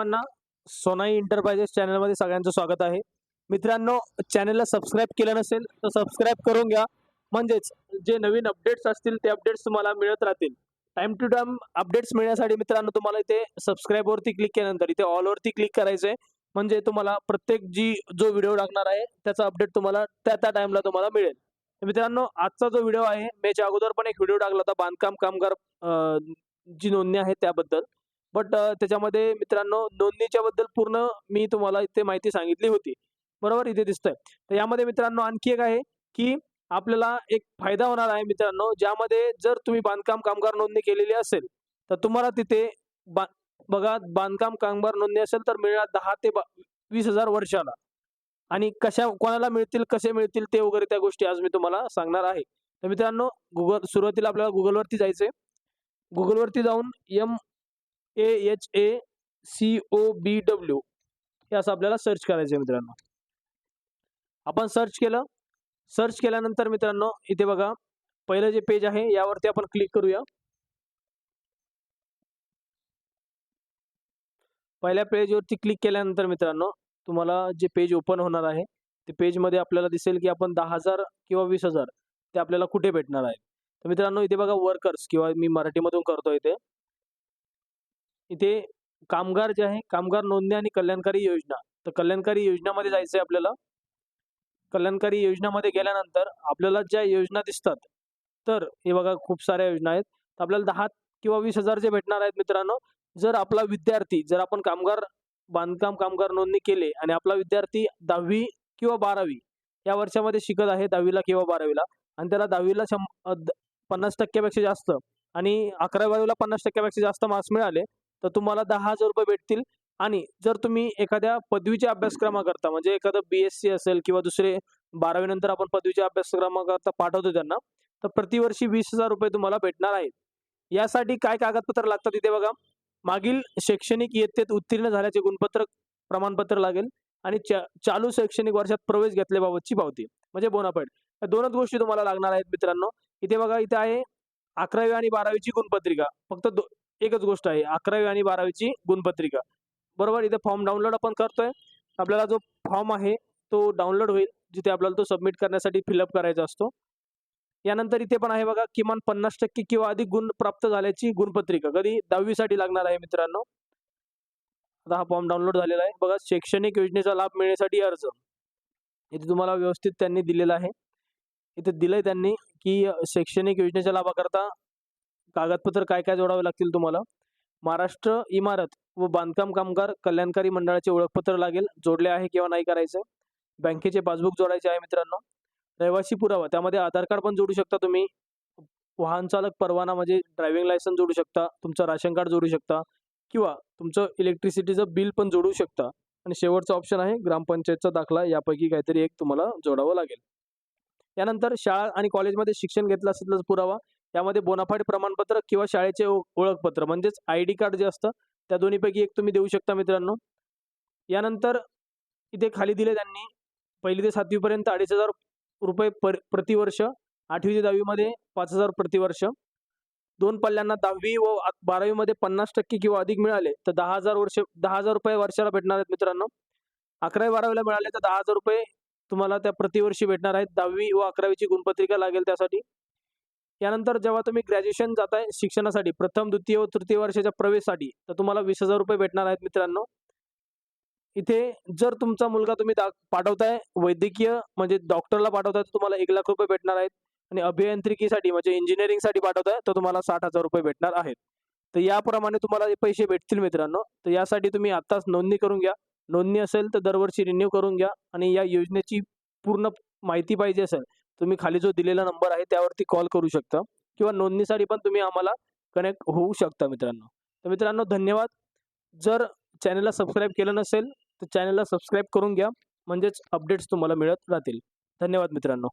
सर्वांना सोनाई एंटरप्राइजेस चॅनलमध्ये सगळ्यांचं स्वागत आहे. मित्रांनो चॅनलला सबस्क्राईब केलं नसेल तर सबस्क्राईब करून घ्या. म्हणजेच जे नवीन अपडेट्स असतील ते अपडेट्स तुम्हाला मिळत राहतील. टाइम टू टाइम अपडेट्स मिळण्यासाठी मित्रांनो तुम्हाला इथे सबस्क्राईबवरती क्लिक केल्यानंतर इथे ऑलवरती क्लिक करायचं आहे म्हणजे तुम्हाला प्रत्येक जी जो व्हिडिओ टाकणार आहे त्याचा अपडेट तुम्हाला त्या त्या टाइमला तुम्हाला मिळेल. मित्रांनो आजचा जो व्हिडिओ आहे मेच्या अगोदर पण एक व्हिडिओ टाकला होता बांधकाम कामगार जी नोंदणी आहे त्याबद्दल. बट त्याच्यामध्ये मित्रांनो नोंदणीच्या बद्दल पूर्ण मी तुम्हाला इथे माहिती सांगितली होती. बरोबर? इथे दिसतंय. तर यामध्ये मित्रांनो आणखी एक आहे की आपल्याला एक फायदा होणार आहे मित्रांनो ज्यामध्ये जर तुम्ही बांधकाम कामगार नोंदणी केलेली असेल तर तुम्हाला तिथे बा बघा बांधकाम कामगार नोंदणी असेल तर मिळणार दहा ते वीस हजार वर्षाला. आणि कशा कोणाला मिळतील कसे मिळतील ते वगैरे त्या गोष्टी आज मी तुम्हाला सांगणार आहे. तर मित्रांनो गुगल सुरुवातीला आपल्याला गुगलवरती जायचंय. गुगलवरती जाऊन M A H A C O B W हे असं आपल्याला सर्च करायचं आहे मित्रांनो. आपण सर्च केलं. सर्च केल्यानंतर मित्रांनो इथे बघा पहिलं जे पेज आहे यावरती आपण क्लिक करूया. पहिल्या पेजवरती क्लिक केल्यानंतर मित्रांनो तुम्हाला जे पेज ओपन होणार आहे ते पेजमध्ये आपल्याला दिसेल की आपण दहा हजार किंवा वीस हजार ते आपल्याला कुठे भेटणार आहे? तर मित्रांनो इथे बघा वर्कर्स किंवा मी मराठीमधून करतो इथे. इथे कामगार जे आहे कामगार नोंदणी आणि कल्याणकारी योजना. तर कल्याणकारी योजनामध्ये जायचं आहे आपल्याला. कल्याणकारी योजनामध्ये गेल्यानंतर आपल्याला ज्या योजना दिसतात तर हे बघा खूप साऱ्या योजना आहेत. तर आपल्याला दहा किंवा वीस हजार जे भेटणार आहेत मित्रांनो जर आपला विद्यार्थी जर आपण कामगार बांधकाम कामगार नोंदणी केले आणि आपला विद्यार्थी दहावी किंवा बारावी या वर्षामध्ये शिकत आहे दहावीला किंवा बारावीला आणि त्याला दहावीला शं पन्नास टक्क्यापेक्षा जास्त आणि अकरा बारावीला पन्नास टक्क्यापेक्षा जास्त मार्क्स मिळाले तर तुम्हाला दहा हजार रुपये भेटतील. आणि जर तुम्ही एखाद्या पदवीच्या अभ्यासक्रमाकरता म्हणजे एखादं बी एस सी असेल किंवा दुसरे बारावी नंतर आपण पदवीच्या अभ्यासक्रमाकरता पाठवतो त्यांना तर प्रतिवर्षी वीस हजार रुपये तुम्हाला भेटणार आहेत. यासाठी काय कागदपत्र लागतात इथे बघा. मागील शैक्षणिक इयत्तेत उत्तीर्ण झाल्याचे गुणपत्र प्रमाणपत्र लागेल आणि चा चालू शैक्षणिक वर्षात प्रवेश घेतल्याबाबतची पावती म्हणजे बोनाफाईड. या दोनच गोष्टी तुम्हाला लागणार आहेत मित्रांनो. इथे बघा इथे आहे अकरावी आणि बारावीची गुणपत्रिका. फक्त एकच गोष्ट आहे अकरावी आणि बारावीची गुणपत्रिका. बरोबर? इथे फॉर्म डाउनलोड आपण करतोय. आपल्याला जो फॉर्म आहे तो डाउनलोड होईल जिथे आपल्याला तो सबमिट करण्यासाठी फिलअप करायचा असतो. यानंतर इथे पण आहे बघा किमान पन्नास टक्के किंवा अधिक गुण प्राप्त झाल्याची गुणपत्रिका. कधी? दहावीसाठी लागणार आहे मित्रांनो. आता हा फॉर्म डाउनलोड झालेला आहे. बघा शैक्षणिक योजनेचा लाभ मिळण्यासाठी अर्ज. इथे तुम्हाला व्यवस्थित त्यांनी दिलेला आहे. इथे दिलंय त्यांनी की शैक्षणिक योजनेच्या लाभाकरता कागदपत्र काय काय जोडावे लागतील तुम्हाला? महाराष्ट्र इमारत व बांधकाम कामगार कल्याणकारी मंडळाचे ओळखपत्र लागेल. जोडले आहे किंवा नाही करायचं? बँकेचे पासबुक जोडायचे आहे मित्रांनो. रहिवासी पुरावा त्यामध्ये आधार कार्ड पण जोडू शकता तुम्ही. वाहन चालक परवाना म्हणजे ड्रायव्हिंग लायसन्स जोडू शकता तुमचं राशन कार्ड जोडू शकता किंवा तुमचं इलेक्ट्रिसिटीचं बिल पण जोडू शकता. आणि शेवटचा ऑप्शन आहे ग्रामपंचायतचा दाखला यापैकी काहीतरी एक तुम्हाला जोडावं लागेल. यानंतर शाळा आणि कॉलेजमध्ये शिक्षण घेतलं असेल पुरावा यामध्ये बोनाफाईड प्रमाणपत्र किंवा शाळेचे ओळखपत्र म्हणजेच आय डी कार्ड जे असतं त्या दोन्हीपैकी एक तुम्ही देऊ शकता मित्रांनो. यानंतर इथे खाली दिले त्यांनी पहिली ते सातवीपर्यंत अडीच हजार रुपये पर प्रतिवर्ष आठवी ते दहावीमध्ये पाच हजार प्रतिवर्ष. दोन पल्ल्यांना दहावी व बारावीमध्ये पन्नास टक्के किंवा अधिक मिळाले तर दहा हजार वर्ष दहा हजार रुपये वर्षाला भेटणार आहेत मित्रांनो. अकरावी बारावीला मिळाले तर दहा हजार रुपये तुम्हाला त्या प्रतिवर्षी भेटणार आहेत. दहावी व अकरावीची गुणपत्रिका लागेल त्यासाठी. यानंतर जेव्हा तुम्ही ग्रॅज्युएशन जाताय शिक्षणासाठी प्रथम द्वितीय व तृतीय वर्षाच्या प्रवेशसाठी तर तुम्हाला वीस हजार रुपये भेटणार आहेत मित्रांनो. इथे जर तुमचा मुलगा तुम्ही दा पाठवताय वैद्यकीय म्हणजे डॉक्टरला पाठवताय तर तुम्हाला एक लाख रुपये भेटणार आहेत. आणि अभियांत्रिकीसाठी म्हणजे इंजिनिअरिंगसाठी पाठवताय तर तुम्हाला साठ हजार रुपये भेटणार आहेत. तर याप्रमाणे तुम्हाला पैसे भेटतील मित्रांनो. तर यासाठी तुम्ही आत्ताच नोंदणी करून घ्या. नोंदणी असेल तर दरवर्षी रिन्यू करून घ्या. आणि या योजनेची पूर्ण माहिती पाहिजे असेल तुम्ही खाली जो दिलेला नंबर आहे त्यावरती कॉल करू शकता किंवा नोंदणीसाठी पण तुम्ही आम्हाला कनेक्ट होऊ शकता मित्रांनो. तर मित्रांनो धन्यवाद. जर चॅनलला सबस्क्राईब केलं नसेल तर चॅनलला सबस्क्राईब करून घ्या. म्हणजेच अपडेट्स तुम्हाला मिळत राहतील. धन्यवाद मित्रांनो.